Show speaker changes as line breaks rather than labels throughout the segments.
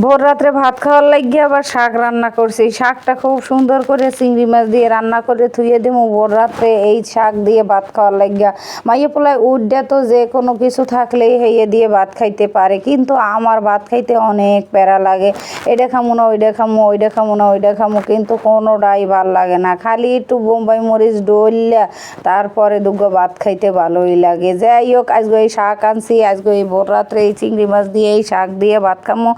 ভোর রাত্রে ভাত খাওয়ার লাগিয়ে আবার শাক রান্না করছি। শাকটা খুব সুন্দর করে চিংড়ি মাছ দিয়ে রান্না করে থুয়ে দেবো ভোর রাত্রে এই শাক দিয়ে ভাত খাওয়ার লাগিয়া মাইয়ে পোলায় উড্ডে তো যে কোনো কিছু থাকলেই হেয়ে দিয়ে ভাত খাইতে পারে, কিন্তু আমার ভাত খাইতে অনেক প্যারা লাগে। এটা খামো না, ওইটা খামো ওইটা খামো না, ওইটা খামো, কিন্তু কোনোটাই ভালো লাগে না। খালি একটু বোম্বাই মরিচ ডললা তারপরে দুগো ভাত খাইতে ভালোই লাগে। যাই হোক আজকে এই শাক আনছি আজকে এই ভোর রাত্রে এই চিংড়ি মাছ দিয়ে এই শাক দিয়ে ভাত খামো।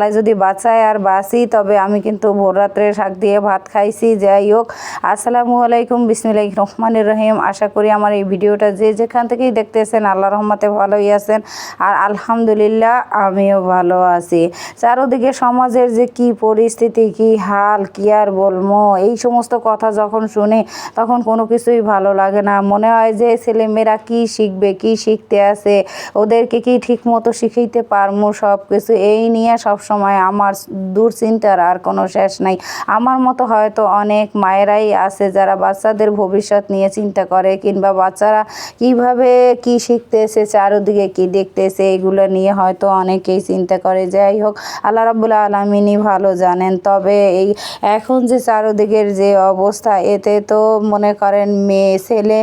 আল্লাহ যদি বাঁচায় আর বাঁচি, তবে আমি কিন্তু ভোর রাত্রে শাক দিয়ে ভাত খাইছি। যাই হোক, আসসালামু আলাইকুম। বিসমিল্লাহ রহমানুর রহিম। আশা করি আমার এই ভিডিওটা যে যেখান থেকেই দেখতেছেন, আল্লাহ রহমতে ভালোই আছেন। আর আলহামদুলিল্লাহ, আমিও ভালো আছি। চারোদিকে সমাজের যে কি পরিস্থিতি, কি হাল, কি আর বলব, এই সমস্ত কথা যখন শুনি, তখন কোনো কিছুই ভালো লাগে না। মনে হয় যে ছেলেমেয়েরা কি শিখবে, কি শিখতে আছে, ওদেরকে কি ঠিক মতো শিখাইতে পারব সব কিছু এই নিয়ে সব সময় আমার দুশ্চিন্তার আর কোনো শেষ নাই। আমার মতো হয়তো অনেক মায়েরাই আছে যারা বাচ্চাদের ভবিষ্যৎ নিয়ে চিন্তা করে কিংবা বাচ্চারা কীভাবে কি শিখতেছে, চারোদিকে কি দেখতেছে, এগুলো নিয়ে হয়তো অনেকেই চিন্তা করে। যাই হোক, আল্লাহ রাবুল আলমিনই ভালো জানেন। তবে এই এখন যে চারোদিকের যে অবস্থা, এতে তো মনে করেন মেয়ে, ছেলে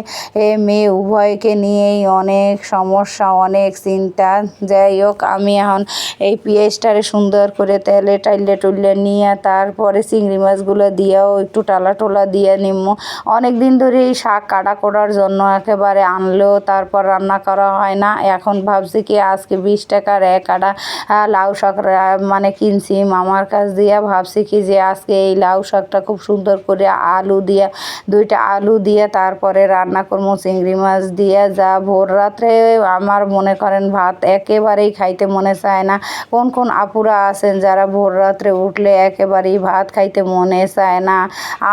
মেয়ে উভয়কে নিয়েই অনেক সমস্যা, অনেক চিন্তা। যাই হোক, আমি এখন এই পেঁয়াজটারে সুন্দর করে তেলে টাইলে টুললে নিয়ে তারপরে চিংড়ি মাছগুলো দিয়েও একটু টালা টোলা দিয়ে নিমো। অনেক দিন ধরে এই শাক কাটা করার জন্য একেবারে আনলেও তারপর রান্না করা হয় না। এখন ভাবছি কি আজকে বিশ টাকার এক আটা লাউ শাক মানে কিনছি। মামার কাছ দিয়ে ভাবছি কি যে আজকে এই লাউ শাকটা খুব সুন্দর করে আলু দিয়ে, দুইটা আলু দিয়ে তারপরে রান্না করব চিংড়ি মাছ দিয়ে যা ভোর রাত্রে আমার মনে করেন ভাত একেবারেই খাইতে মনে চায় না। কোন কোন আপুরা আছেন যারা ভোর রাত্রে উঠলে একেবারেই ভাত খাইতে মনে চায় না।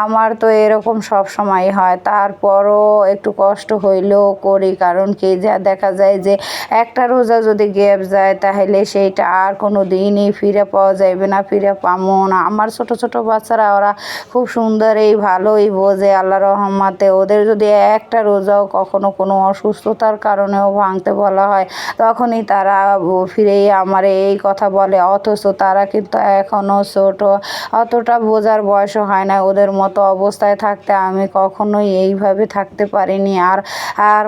আমার তো এরকম সব সময় হয়। তারপরও একটু কষ্ট হইলেও করি। কারণ কি, যা দেখা যায় যে একটা রোজা যদি গ্যাপ যায়, তাহলে সেইটা আর কোনো দিনই ফিরে পাওয়া যাবে না, ফিরে পাবো না। আমার ছোট ছোট বাচ্চারা, ওরা খুব সুন্দর এই ভালোই বোঝে আল্লাহ রহমাতে। ওদের যদি একটা রোজাও কখনো কোনো অসুস্থতার কারণেও ভাঙতে বলা হয়, তখনই তারা ফিরেই আমার এই কথা বলে। অথচ তারা কিন্তু এখনও ছোট। অতটা বোঝার বয়সও হয় না। ওদের মতো অবস্থায় থাকতে আমি কখনোই এইভাবে থাকতে পারিনি। আর আর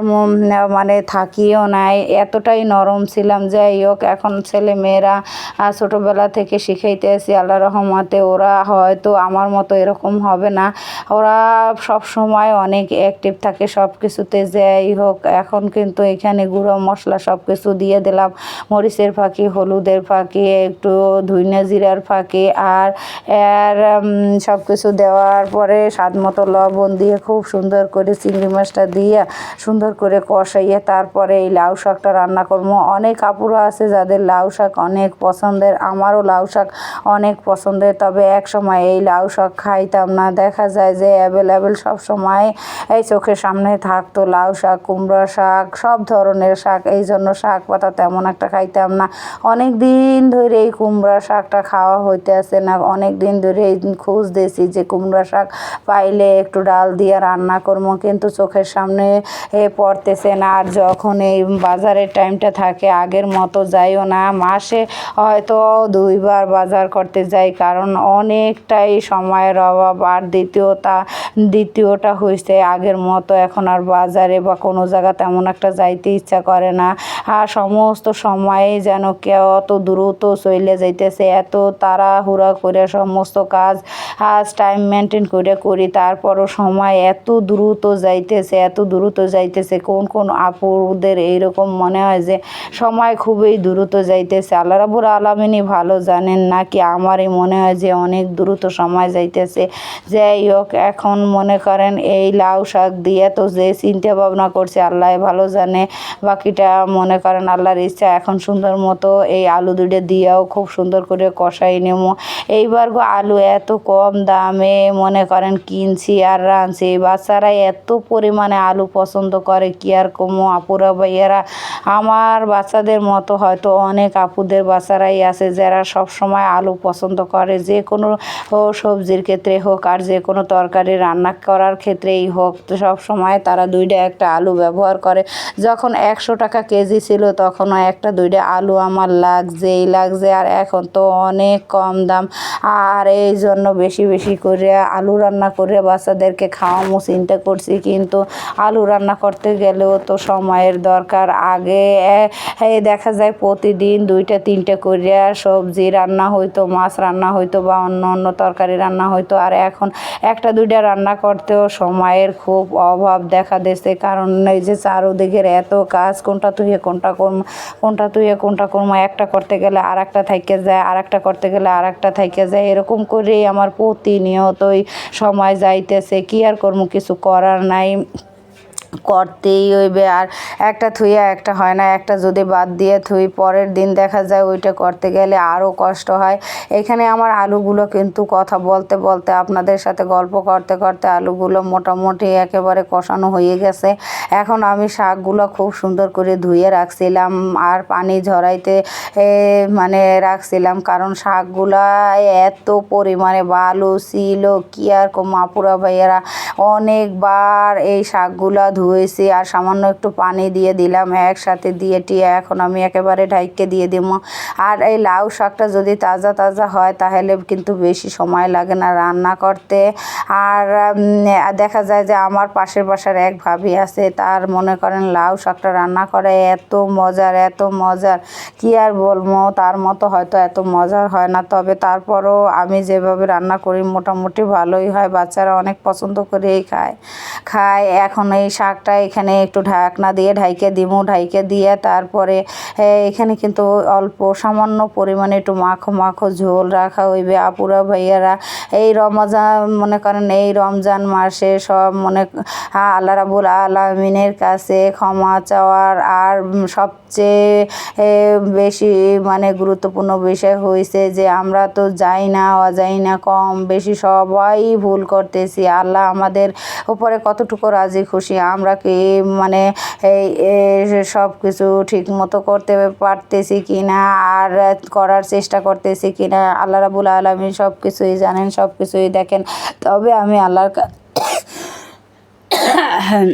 মানে থাকিও নাই। এতটাই নরম ছিলাম। যাই হোক, এখন ছেলে মেয়েরা ছোটোবেলা থেকে শিখাইতে আসি আল্লাহ রহমতে। ওরা হয়তো আমার মতো এরকম হবে না। ওরা সব সময় অনেক অ্যাক্টিভ থাকে সব কিছুতে যাই হোক, এখন কিন্তু এখানে গুঁড়ো মশলা সব কিছু দিয়ে দিলাম। মরিচের ফাঁকি, হলুদের ফাঁকি, একটু ধুইনা জিরার ফাঁকে আর এর সব কিছু দেওয়ার পরে স্বাদ মতো লবণ দিয়ে খুব সুন্দর করে চিংড়ি মাছটা দিয়ে সুন্দর করে কষাইয়ে তারপরে এই লাউ শাকটা রান্না করব। অনেক আপুরা আছে যাদের লাউ শাক অনেক পছন্দের, আমারও লাউ শাক অনেক পছন্দের, তবে এক সময় এই লাউ শাক খাইতাম না। দেখা যায় যে অ্যাভেলেবেল সব সময় এই চোখের সামনে থাকতো লাউ শাক, কুমড়া শাক, সব ধরনের শাক, এই জন্য শাক পাতা তেমন একটা খাইতাম না। অনেক দিন ধরে এই কুমড়া শাকটা খাওয়া হইতে আছে না, অনেক দিন ধরে এই দিয়েছি যে কুমড়া শাক পাইলে একটু ডাল দিয়ে রান্না করব, কিন্তু চোখের সামনে এ পড়তেছে না। আর যখন এই বাজারের টাইমটা থাকে, আগের মতো যাইও না। মাসে হয়তো দুইবার বাজার করতে যাই, কারণ অনেকটাই সময়ের অভাব। আর দ্বিতীয়টা দ্বিতীয়টা হয়েছে আগের মতো এখন আর বাজারে বা কোনো জায়গা তেমন একটা যাইতে ইচ্ছা করে না। আর সমস্ত সময়ে যেন কেউ অত দ্রুত চলে যাইতেছে, এত তাড়াহুড়া করে সমস্ত কাজ টাইম মেনটেন করে করি, তারপরও সময় এত দ্রুত যাইতেছে, এত দ্রুত যাইতেছে, কোন কোন আপুদের এইরকম মনে হয় যে সময় খুবই দ্রুত যাইতেছে। আল্লাহ রাবুল আলমিনই ভালো জানেন নাকি আমারই মনে হয় যে অনেক দ্রুত সময় যাইতেছে। যাই হোক, এখন মনে করেন এই লাউ শাক দিয়ে তো যে চিন্তা ভাবনা করছে, আল্লাহ ভালো জানে। বাকিটা মনে করেন আল্লাহর ইচ্ছা, এখন সুন্দর মতো এই আলু দুটো দিয়েও খুব সুন্দর করে কষাই নেব। এইবার গো আলু এত কম দামে মনে করেন কিনছি আর রাঁধছি। বাচ্চারা এত পরিমাণে আলু পছন্দ করে, কি আর কমো আপুরা ভাইয়ারা। আমার বাচ্চাদের মতো হয়তো অনেক আপুদের বাচ্চারাই আছে যারা সব সময় আলু পছন্দ করে। যে কোনো সবজির ক্ষেত্রে হোক আর যে কোনো তরকারি রান্না করার ক্ষেত্রেই হোক সব সময় তারা দুইটা একটা আলু ব্যবহার করে। যখন একশো টাকা কেজি ছিল তখনও একটা দুইটা আলু আমার লাগছেই, লাগছে আর এখন তো অনেক কম দাম। আর এই জন্য বেশি বেশি করে আলু রান্না করে বাচ্চাদেরকে খাওয়ামো, চিন্তা করছি। কিন্তু আলু রান্না করতে গেলেও তো সময়ের দরকার। আগে দেখা যায় প্রতিদিন দুইটা, তিনটে করে সবজি রান্না হইতো, মাছ রান্না হইতো বা অন্য অন্য তরকারি রান্না হইতো। আর এখন একটা, দুইটা রান্না করতেও সময়ের খুব অভাব দেখা দিয়েছে। কারণ এই যে চারোদিকের এত কাজ, কোনটা তুইয়ে কোনটা কোনটা তুইয়ে কোনটা করম একটা করতে গেলে আর একটা থাইকে যায় আর একটা করতে গেলে আর একটা থাইকে যায়। এরকম করেই আমার প্রতিনিয়তই সময় যাইতেছে। কি আর কর্ম কিছু করার নাই। করতেই হইবে। আর একটা থুইয়া একটা হয় না, একটা যদি বাদ দিয়ে থুই, পরের দিন দেখা যায় ওইটা করতে গেলে আরও কষ্ট হয়। এখানে আমার আলুগুলো কিন্তু কথা বলতে বলতে, আপনাদের সাথে গল্প করতে করতে আলুগুলো মোটামুটি একেবারে কষানো হয়ে গেছে। এখন আমি শাকগুলো খুব সুন্দর করে ধুয়ে রাখছিলাম আর পানি ঝরাইতে মানে রাখছিলাম। কারণ শাকগুলা এত পরিমাণে বালু ছিল, কি আর কো মাপুরা ভাইয়েরা অনেকবার এই শাকগুলো ধুয়েছি আর সামান্য একটু পানি দিয়ে দিলাম একসাথে দিয়ে টিয়ে এখন আমি একেবারে ঢাইকে দিয়ে দিব। আর এই লাউ শাকটা যদি তাজা তাজা হয়, তাহলে কিন্তু বেশি সময় লাগে না রান্না করতে। আর দেখা যায় যে আমার পাশের বাসার এক ভাবি আছে, তার মনে করেন লাউ শাকটা রান্না করে এত মজার এত মজার। কি আর বলব, তার মতো হয়তো এত মজার হয় না। তবে তারপরও আমি যেভাবে রান্না করি, মোটামুটি ভালোই হয়। বাচ্চারা অনেক পছন্দ করেই খায়। খায়, এখন এই শাকটা এখানে একটু ঢাকনা দিয়ে ঢাইকে দিমু, ঢাইকে দিয়ে তারপরে এখানে কিন্তু অল্প সামান্য পরিমাণে একটু মাখো মাখো ঝোল রাখা হইবে। আপুরা, ভাইয়ারা, এই রমজান, মনে করেন এই রমজান মাসে সব মনে, আল্লাহ রাবুল আলমিনের কাছে ক্ষমা চাওয়ার আর উম সবচেয়ে বেশি মানে গুরুত্বপূর্ণ বিষয় হয়েছে যে আমরা তো যাই না অযাই না কম বেশি সবাই ভুল করতেছি। আল্লাহ আমাদের উপরে কতটুকু রাজি খুশি আমরা কি মানে সব কিছু ঠিক মতো করতে পারতেছি কি না আর করার চেষ্টা করতেছি কি না আল্লাহ রাবুল আলমী সব কিছুই জানেন সব কিছুই দেখেন। তবে আমি আল্লাহর হ্যাঁ,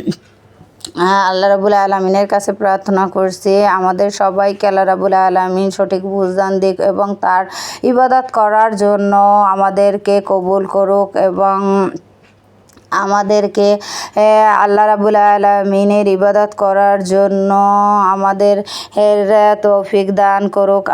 আল্লাহ রাবুল আলমিনের কাছে প্রার্থনা করছি, আমাদের সবাইকে আল্লাহ রাবুল আলমিন সঠিক বুঝদান দিক এবং তার ইবাদত করার জন্য আমাদেরকে কবুল করুক এবং আমাদেরকে আল্লাহ রাবুল আলমিনের ইবাদত করার জন্য আমাদের তৌফিক দান করুক